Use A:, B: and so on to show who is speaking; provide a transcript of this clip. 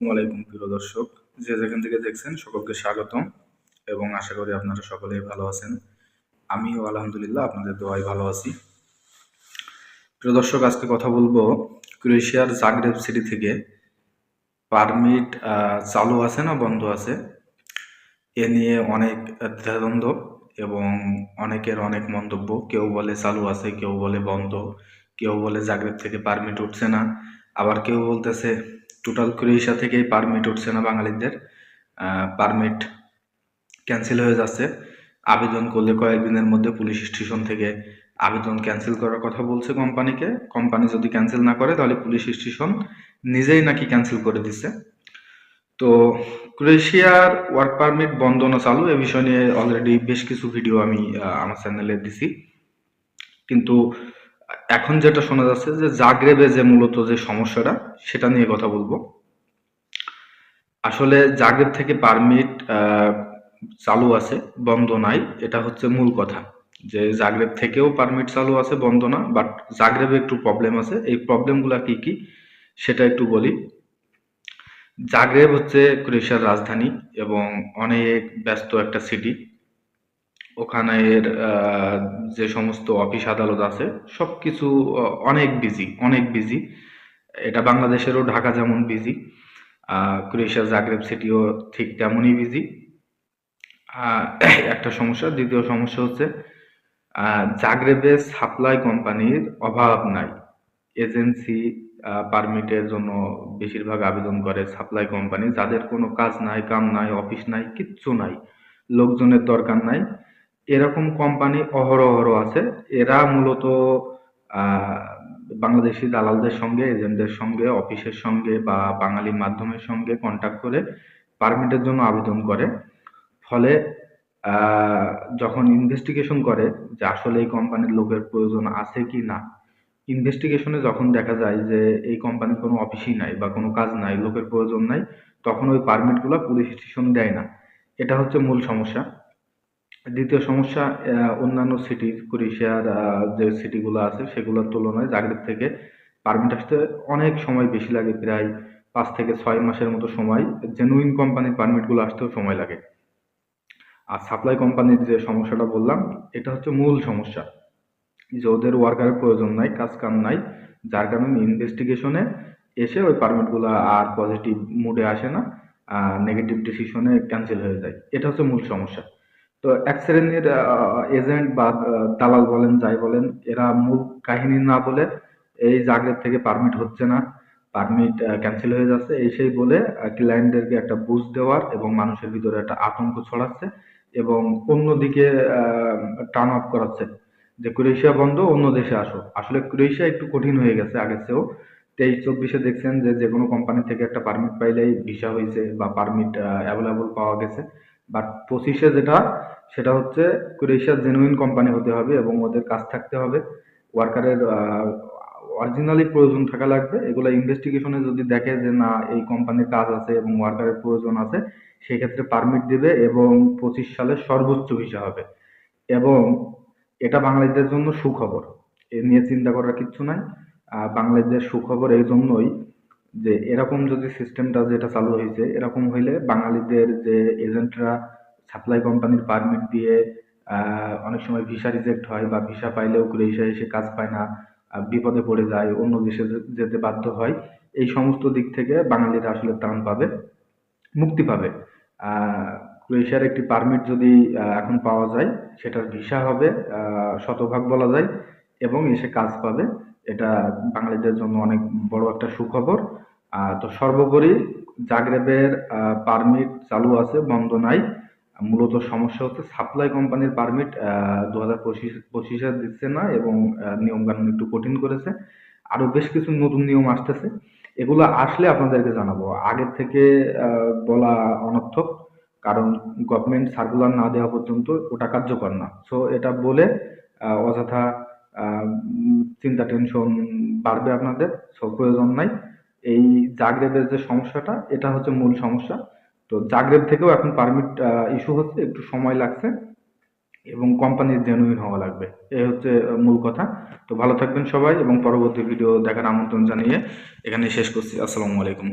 A: ওয়ালাইকুম প্রিয় দর্শক, যে যেখান থেকে দেখছেন সকলকে স্বাগতম এবং আশা করি আপনারা সকলেই ভালো আছেন। আমিও আলহামদুলিল্লাহ আপনাদের দোয়াই ভালো আছি। প্রিয় দর্শক, আজকে কথা বলব ক্রোয়েশিয়ার জাগরেব সিটি থেকে। পারমিট চালু আছে না, বন্ধ আছে? এ নিয়ে অনেক দ্বিধাদ্বন্দ্ব এবং অনেকের অনেক মন্তব্য। কেউ বলে চালু আছে, কেউ বলে বন্ধ। কেউ বলে জাগরেব থেকে পারমিট উঠছে না। আবার কেউ বলতেছে টোটাল ক্রোয়েশিয়া থেকেই পারমিট উঠছে না বাঙালিদের পারমিট ক্যান্সেল হয়ে যাচ্ছে। আবেদন করলে কয়েকদিনের মধ্যে পুলিশ স্টেশন থেকে আবেদন ক্যান্সেল করার কথা বলছে কোম্পানিকে কোম্পানি যদি ক্যান্সেল না করে, তাহলে পুলিশ স্টেশন নিজেই নাকি ক্যান্সেল করে দিছে তো ক্রোয়েশিয়ার ওয়ার্ক পারমিট বন্ধ না চালু, এ বিষয় নিয়ে অলরেডি বেশ কিছু ভিডিও আমি আমার চ্যানেলে দিছি। কিন্তু এখন যেটা শোনা যাচ্ছে যে জাগ্রেবে যে মূলত যে সমস্যাটা, সেটা নিয়ে কথা বলব। আসলে জাগ্রেব থেকে পারমিট চালু আছে, বন্ধ নাই। এটা হচ্ছে মূল কথা যে জাগ্রেব থেকেও পারমিট চালু আছে, বন্ধ না। বাট জাগ্রেবে একটু প্রবলেম আছে। এই প্রবলেমগুলো কি কি, সেটা একটু বলি। জাগ্রেব হচ্ছে ক্রোয়েশিয়ার রাজধানী এবং অনেক ব্যস্ত একটা সিটি ওখানের যে সমস্ত অফিস আদালত আছে সব কিছু অনেক বিজি অনেক বিজি এটা বাংলাদেশেরও ঢাকা যেমন বিজি ক্রোয়েশিয়া জাগ্রেব সিটিও ঠিক তেমনই বিজি একটা সমস্যা, দ্বিতীয় সমস্যা হচ্ছে জাগ্রেবে সাপ্লাই কোম্পানির অভাব নাই। এজেন্সি পারমিটের জন্য বেশিরভাগ আবেদন করে সাপ্লাই কোম্পানি যাদের কোনো কাজ নাই, কাম নাই, অফিস নাই, কিচ্ছু নাই। লোকজনের দরকার নাই। এরকম কোম্পানি অহরহ আছে। এরা মূলত বাংলাদেশি দালালদের সঙ্গে, এজেন্টদের সঙ্গে, অফিসের সঙ্গে বা বাঙালি মাধ্যমের সঙ্গে কন্ট্যাক্ট করে পারমিটের জন্য আবেদন করে। ফলে যখন ইনভেস্টিগেশন করে যে আসলে এই কোম্পানির লোকের প্রয়োজন আছে কি না ইনভেস্টিগেশনে যখন দেখা যায় যে এই কোম্পানির কোনো অফিসই নাই বা কোনো কাজ নাই, লোকের প্রয়োজন নাই, তখন ওই পারমিটগুলো পুলিশ স্টেশন দেয় না। এটা হচ্ছে মূল সমস্যা। দ্বিতীয় সমস্যা অন্যান্য সিটি ক্রোয়েশিয়ার যে সিটিগুলো আছে সেগুলোর তুলনায় জাগরেব থেকে পারমিট আসতে অনেক সময় বেশি লাগে, প্রায় পাঁচ থেকে ছয় মাসের মতো সময়। জেনুইন কোম্পানির পারমিটগুলো আসতেও সময় লাগে। আর সাপ্লাই কোম্পানির যে সমস্যাটা বললাম, এটা হচ্ছে মূল সমস্যা। যে ওদের ওয়ার্কারের প্রয়োজন নাই, কাজ কাম নাই, যার কারণে ইনভেস্টিগেশনে এসে ওই পারমিটগুলো আর পজিটিভ মুডে আসে না নেগেটিভ ডিসিশনে ক্যান্সেল হয়ে যায়। এটা হচ্ছে মূল সমস্যা। তো এক শ্রেণির এজেন্ট বা দালাল বলেন, যাই বলেন, এরা মূল কাহিনী না বলে এই জাগরেব থেকে পারমিট হচ্ছে না। পারমিট ক্যান্সেল হয়ে যাচ্ছে। এই সেই বলে ক্লায়েন্টদেরকে একটা বুঝ দেওয়ার এবং মানুষের ভিতরে একটা আতঙ্ক ছড়াচ্ছে এবং অন্যদিকে টার্ন অফ করাচ্ছে যে ক্রোয়েশিয়া বন্ধ, অন্য দেশে আসো। আসলে ক্রোয়েশিয়া একটু কঠিন হয়ে গেছে আগের চেয়েও তেইশ, চব্বিশে দেখছেন যে যে কোনো কোম্পানি থেকে একটা পারমিট পাইলেই ভিসা হয়েছে বা পারমিট অ্যাভেলেবল পাওয়া গেছে। বাট পঁচিশে যেটা, সেটা হচ্ছে ক্রোয়েশিয়ার জেনুইন কোম্পানি হতে হবে এবং ওদের কাজ থাকতে হবে। ওয়ার্কারের অরিজিনালি প্রয়োজন থাকা লাগবে। এগুলো ইনভেস্টিগেশনে যদি দেখে যে না, এই কোম্পানির কাজ আছে এবং ওয়ার্কারের প্রয়োজন আছে সেই ক্ষেত্রে পারমিট দিবে এবং পঁচিশ সালে সর্বোচ্চ ভিসা হবে। এবং এটা বাঙালিদের জন্য সুখবর। এ নিয়ে চিন্তা করার কিচ্ছু নাই। বাঙালিদের সুখবর এই জন্যই যে এরকম যদি সিস্টেমটা যেটা চালু হয়েছে, এরকম হইলে বাঙালিদের যে এজেন্টরা সাপ্লাই কোম্পানির পারমিট দিয়ে অনেক সময় ভিসা রিজেক্ট হয় বা ভিসা পাইলেও ক্রোয়েশিয়া এসে কাজ পায় না বিপদে পড়ে যায়, অন্য দেশে যেতে বাধ্য হয়, এই সমস্ত দিক থেকে বাঙালিরা আসলে ত্রাণ পাবে, মুক্তি পাবে। ক্রোয়েশিয়ার একটি পারমিট যদি এখন পাওয়া যায়, সেটার ভিসা হবে শতভাগ বলা যায়, এবং এসে কাজ পাবে। এটা বাঙালিদের জন্য অনেক বড় একটা সুখবর। তো সর্বোপরি জাগরেবের পারমিট চালু আছে, বন্ধ নাই। মূলত সমস্যা হচ্ছে সাপ্লাই কোম্পানির পারমিট দু হাজার পঁচিশ, পঁচিশে দিচ্ছে না এবং নিয়ম কানুন একটু কঠিন করেছে। আরও বেশ কিছু নতুন নিয়ম আসতেছে। এগুলো আসলে আপনাদেরকে জানাব। আগের থেকে বলা অনর্থক, কারণ গভর্নমেন্ট সার্কুলার না দেওয়া পর্যন্ত ওটা কার্যকর না। সো এটা বলে অযথা চিন্তা টেনশন বাড়বে আপনাদের সব প্রয়োজন নাই। এই জাগরেবের যে সমস্যাটা, এটা হচ্ছে মূল সমস্যা। তো জাগরেব থেকেও এখন পারমিট ইস্যু হচ্ছে, একটু সময় লাগছে এবং কোম্পানির জেনুইন হওয়া লাগবে। এই হচ্ছে মূল কথা। তো ভালো থাকবেন সবাই এবং পরবর্তী ভিডিও দেখার আমন্ত্রণ জানিয়ে এখানে শেষ করছি। আসসালামু আলাইকুম।